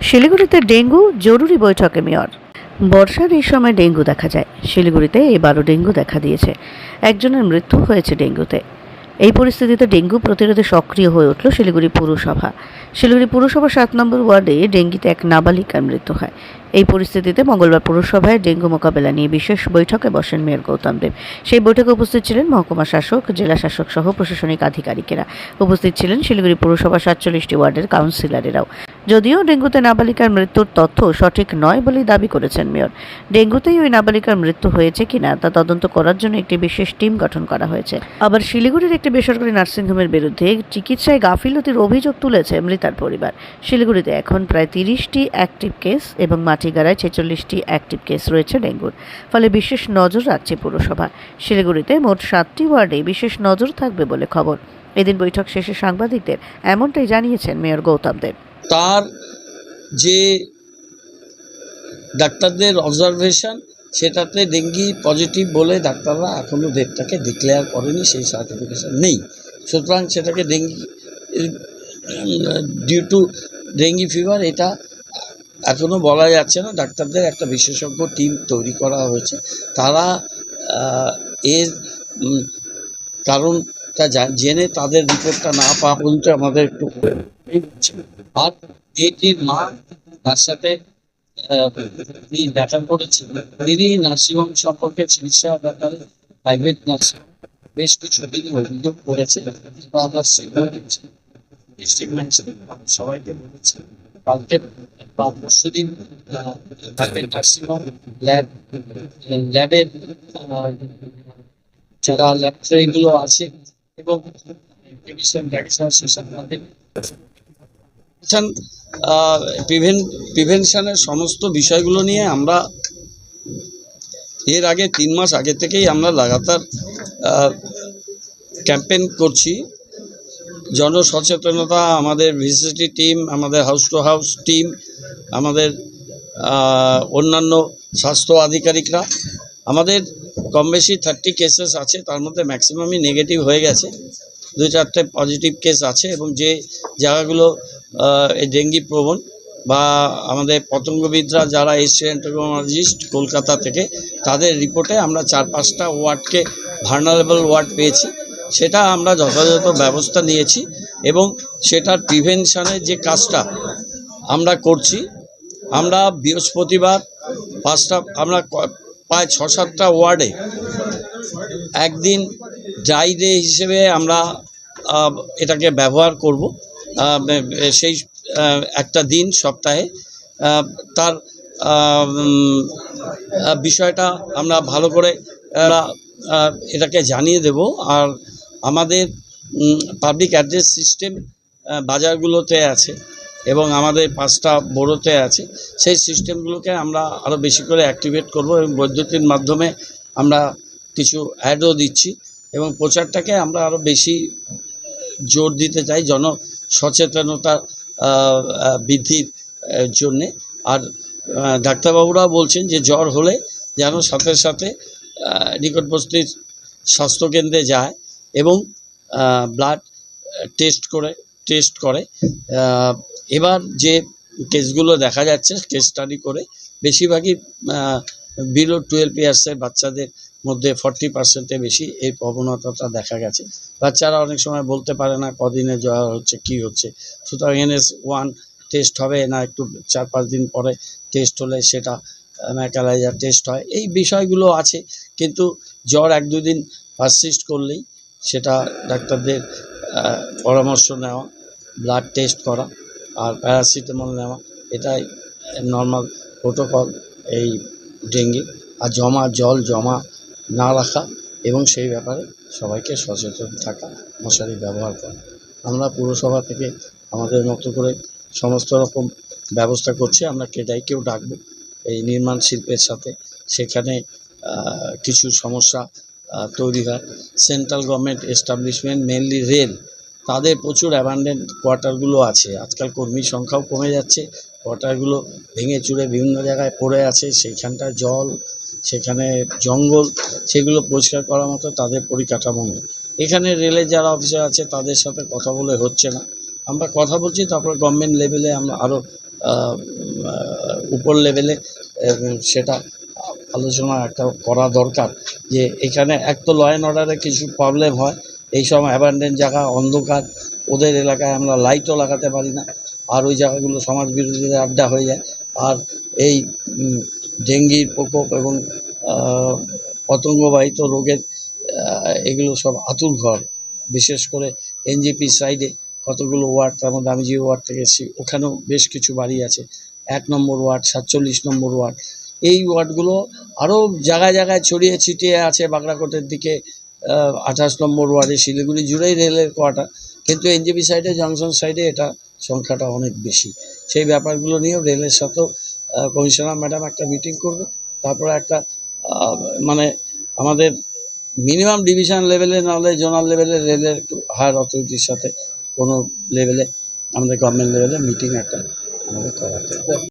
শিলিগুড়িতে ডেঙ্গু জরুরি বৈঠকে মেয়র। বর্ষার এই সময় ডেঙ্গু দেখা যায়। শিলিগুড়িতে এবারও ডেঙ্গু দেখা দিয়েছে। একজনের মৃত্যু হয়েছে ডেঙ্গুতে। এই পরিস্থিতিতে ডেঙ্গু প্রতিরোধে সক্রিয় হয়ে উঠল শিলিগুড়ি পুরসভা। শিলিগুড়ি পুরসভা সাত নম্বর ওয়ার্ডে ডেঙ্গিতে এক নাবালিকার মৃত্যু হয়। এই পরিস্থিতিতে মঙ্গলবার পুরসভায় ডেঙ্গু মোকাবেলা নিয়ে বিশেষ বৈঠকে বসেন মেয়র গৌতম দেব। সেই বৈঠকে উপস্থিত ছিলেন মহকুমা শাসক, জেলা শাসক সহ প্রশাসনিক আধিকারিকেরা। উপস্থিত ছিলেন শিলিগুড়ি পুরসভা সাতচল্লিশটি ওয়ার্ডের কাউন্সিলরেরাও। যদিও ডেঙ্গুতে নাবালিকার মৃত্যুর তথ্য সঠিক নয় বলেই দাবি করেছেন মেয়র। ডেঙ্গুতেই ওই নাবালিকার মৃত্যু হয়েছে কিনা তা তদন্ত করার জন্য একটি বিশেষ টিম গঠন করা হয়েছে। আবার শিলিগুড়ির একটি বেসরকারি নার্সিংহোমের বিরুদ্ধে চিকিৎসায় গাফিলতির অভিযোগ তুলেছে মৃতার পরিবার। শিলিগুড়িতে এখন প্রায় তিরিশটি অ্যাক্টিভ কেস এবং মাটিগাড়ায় ছেচল্লিশটি অ্যাক্টিভ কেস রয়েছে ডেঙ্গুর। ফলে বিশেষ নজর রাখছে পুরসভা। শিলিগুড়িতে মোট সাতটি ওয়ার্ডে বিশেষ নজর থাকবে বলে খবর। এদিন বৈঠক শেষে সাংবাদিকদের এমনটাই জানিয়েছেন মেয়র গৌতম দেব। তার যে ডাক্তারদের অবজারভেশন সেটাতে ডেঙ্গি পজিটিভ বলে ডাক্তাররা এখনও ডেটটাকে ডিক্লেয়ার করেনি, সেই সার্টিফিকেশন নেই। সুতরাং সেটাকে dengue due to dengue fever এটা এখনও বলা যাচ্ছে না। ডাক্তারদের একটা বিশেষজ্ঞ টিম তৈরি করা হয়েছে। তারা এর কারণটা জেনে তাদের রিপোর্টটা না পাওয়া পর্যন্ত আমাদের একটু আর এটির মা তার সাথে দেখা করেছেন। তিনি নার্সিংহোম সম্পর্কে চিকিৎসা ব্যাপারে প্রাইভেট নার্সিং বেশ কিছু দিন অভিযোগ করেছে আমরা সেগুলো ডিস্ট্রিক্ট ম্যাজিস্ট্রেট সবাইকে বলেছে, কালকে বা পরশু দিন প্রাইভেট নার্সিংহোম ল্যাব, ল্যাবের যারা ল্যাবরেটরিগুলো আছে এবং টেকনিশিয়ান ভ্যাকসিনেশন তাদের প্রিভেন প্রিভেনশনের সমস্ত বিষয়গুলো নিয়ে আমরা এর আগে তিন মাস আগে থেকেই আমরা লাগাতার ক্যাম্পেন করছি। জনসচেতনতা, আমাদের ভিসিটি টিম, আমাদের হাউস টু হাউস টিম, আমাদের অন্যান্য স্বাস্থ্য আধিকারিকরা। আমাদের কম বেশি থার্টি কেসেস আছে, তার মধ্যে ম্যাক্সিমামই নেগেটিভ হয়ে গেছে। দু চারটে পজিটিভ কেস আছে এবং যে জায়গাগুলো এই ডেঙ্গি প্রবণ বা আমাদের পতঙ্গবিদরা যারা এসছে অ্যান্টোমোলজিস্ট কলকাতা থেকে, তাদের রিপোর্টে আমরা চার পাঁচটা ওয়ার্ডকে ভার্নারেবল ওয়ার্ড পেয়েছি। সেটা আমরা যথাযথ ব্যবস্থা নিয়েছি এবং সেটার প্রিভেনশনের যে কাজটা আমরা করছি, আমরা বৃহস্পতিবার পাঁচটা, আমরা প্রায় ছ সাতটা ওয়ার্ডে একদিন ডে হিসেবে আমরা এটাকে ব্যবহার করব। সেই একটা দিন, সপ্তাহে তার বিষয়টা আমরা ভালো করে এটাকে জানিয়ে দেব। আর আমাদের পাবলিক অ্যাড্রেস সিস্টেম বাজারগুলোতে আছে এবং আমাদের পাঁচটা বড়োতে আছে। সেই সিস্টেমগুলোকে আমরা আরও বেশি করে অ্যাক্টিভেট করব এবং বৈদ্যুতিক মাধ্যমে আমরা কিছু অ্যাডও দিচ্ছি। এবং প্রচারটাকে আমরা আরও বেশি জোর দিতে চাই জন সচেতনতা বৃদ্ধির জন্যে। আর ডাক্তারবাবুরা বলছেন যে জ্বর হলে যেন সাথে সাথে নিকটবর্তী স্বাস্থ্যকেন্দ্রে যায় এবং ব্লাড টেস্ট করে টেস্ট করে। এবার যে কেসগুলো দেখা যাচ্ছে কেস স্টাডি করে, বেশিরভাগই বিলো টুয়েলভ ইয়ার্সের বাচ্চাদের মধ্যে ফর্টি পার্সেন্টের বেশি এই প্রবণতাটা দেখা গেছে। বাচ্চারা অনেক সময় বলতে পারে না কদিনে জ্বর হচ্ছে, কি হচ্ছে। সুতরাং এনএস ওয়ান টেস্ট হবে না একটু চার পাঁচ দিন পরে টেস্ট হলে সেটা ম্যাকালাইজার টেস্ট হয়। এই বিষয়গুলো আছে, কিন্তু জ্বর এক দুদিন পারসিস্ট করলেই সেটা ডাক্তারদের পরামর্শ নেওয়া ব্লাড টেস্ট করা আর প্যারাসিটামল নেওয়া, এটাই নর্মাল প্রোটোকল এই ডেঙ্গি আর জমা, জল জমা না রাখা এবং সেই ব্যাপারে সবাইকে সচেতন থাকা মশারি ব্যবহার করা। আমরা পুরসভা থেকে আমাদের মতো করে সমস্ত রকম ব্যবস্থা করছি। আমরা কেডাইকেও ডাকবো এই নির্মাণ শিল্পের সাথে। সেখানে কিছু সমস্যা তৈরি হয়। Central government establishment mainly rail, তাদের প্রচুর অ্যাবান্ডেন্ট কোয়ার্টারগুলো আছে। আজকাল কর্মীর সংখ্যাও কমে যাচ্ছে। কোয়ার্টারগুলো ভেঙে চুরে বিভিন্ন জায়গায় পড়ে আছে। সেইখানটায় জল সেখানে জঙ্গল সেগুলো পরিষ্কার করার মতো তাদের পরিকাঠামো নেই। এখানে রেলের যারা অফিসার আছে, তাদের সাথে কথা বলে হচ্ছে না। আমরা কথা বলছি, তারপর গভর্নমেন্ট লেভেলে আমরা আরও উপর লেভেলে সেটা আলোচনা একটা করা দরকার যে এখানে এক তো ল অ্যান্ড অর্ডারে কিছু প্রবলেম হয়, এই সব অ্যাবান্ডেন্ট জায়গা, অন্ধকার, ওদের এলাকায় আমরা লাইটও লাগাতে পারি না। আর ওই জায়গাগুলো সমাজ বিরোধীদের আড্ডা হয়ে যায়। আর এই ডেঙ্গির প্রকোপ এবং পতঙ্গবাহিত রোগের এগুলো সব আতুর ঘর। বিশেষ করে এনজিপি সাইডে কতগুলো ওয়ার্ড, তার মধ্যে আমি যে ওয়ার্ড থেকে এসেছি, ওখানেও বেশ কিছু বাড়ি আছে। এক নম্বর ওয়ার্ড, সাতচল্লিশ নম্বর ওয়ার্ড। এই ওয়ার্ডগুলো আরও জায়গায় জায়গায় ছড়িয়ে ছিটিয়ে আছে বাগড়াকোটের দিকে আঠাশ নম্বর ওয়ার্ডে শিলিগুড়ি জুড়েই রেলের কোয়ার্টার। কিন্তু এনজিপি সাইডে, জংশন সাইডে এটা সংখ্যাটা অনেক বেশি। সেই ব্যাপারগুলো নিয়েও রেলের সাথেও কমিশনার ম্যাডাম একটা মিটিং করবে। তারপরে একটা মানে আমাদের মিনিমাম ডিভিশন লেভেলে নাহলে জোনাল লেভেলে রেলের একটু হায়ার অথরিটির সাথে কোনো লেভেলে আমাদের গভর্নমেন্ট লেভেলে মিটিং একটা আমাদের করাতে